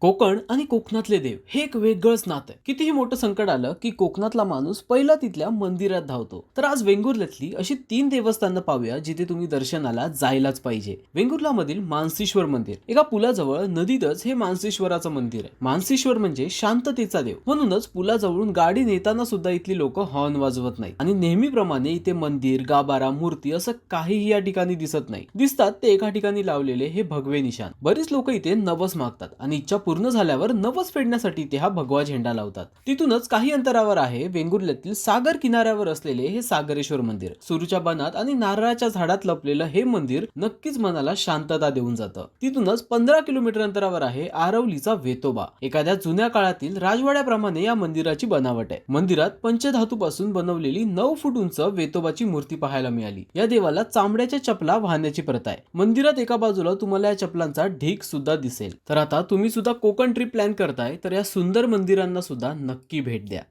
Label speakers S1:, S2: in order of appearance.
S1: कोकण आणि कोकणातले देव हे एक वेगळंच नातं आहे. कितीही मोठं संकट आलं की कोकणातला माणूस पहिला तिथल्या मंदिरात धावतो. तर आज वेंगुर्ल्यातली अशी तीन देवस्थानं पाहूया जिथे तुम्ही दर्शनाला जायलाच पाहिजे. वेंगुर्ला मधील मानसेश्वर मंदिर. एका पुलाजवळ नदीतच हे मानसेश्वराचं मंदिर आहे. मानसेश्वर म्हणजे शांततेचा देव. म्हणूनच पुलाजवळून गाडी नेताना सुद्धा इथली लोक हॉर्न वाजवत नाही आणि नेहमीप्रमाणे इथे मंदिर गाभारा मूर्ती असं काहीही या ठिकाणी दिसत नाही. दिसतात ते एका ठिकाणी लावलेले हे भगवे निशाण. बरीच लोक इथे नवस मागतात आणि इच्छा पूर्ण झाल्यावर नवस फेडण्यासाठी ते हा भगवा झेंडा लावतात. तिथूनच काही अंतरावर आहे वेंगुर्ल्यातील सागर किनाऱ्यावर असलेले हे सागरेश्वर मंदिर. सुरूच्या बनात आणि नारळाच्या झाडात लपलेलं हे मंदिर नक्कीच मनाला शांतता देऊन जातं. तिथूनच पंधरा किलोमीटर अंतरावर आहे आरवलीचा वेतोबा. एखाद्या जुन्या काळातील राजवाड्याप्रमाणे या मंदिराची बनावट आहे. मंदिरात पंचधातूपासून बनवलेली नऊ फूट उंच वेतोबाची मूर्ती पाहायला मिळाली. या देवाला चांबड्याच्या चपला वाहण्याची प्रथा आहे. मंदिरात एका बाजूला तुम्हाला या चपलांचा ढीक सुद्धा दिसेल. तर आता तुम्ही सुद्धा कोकण ट्रिप प्लॅन करताय तर या सुंदर मंदिरांना सुद्धा नक्की भेट द्या.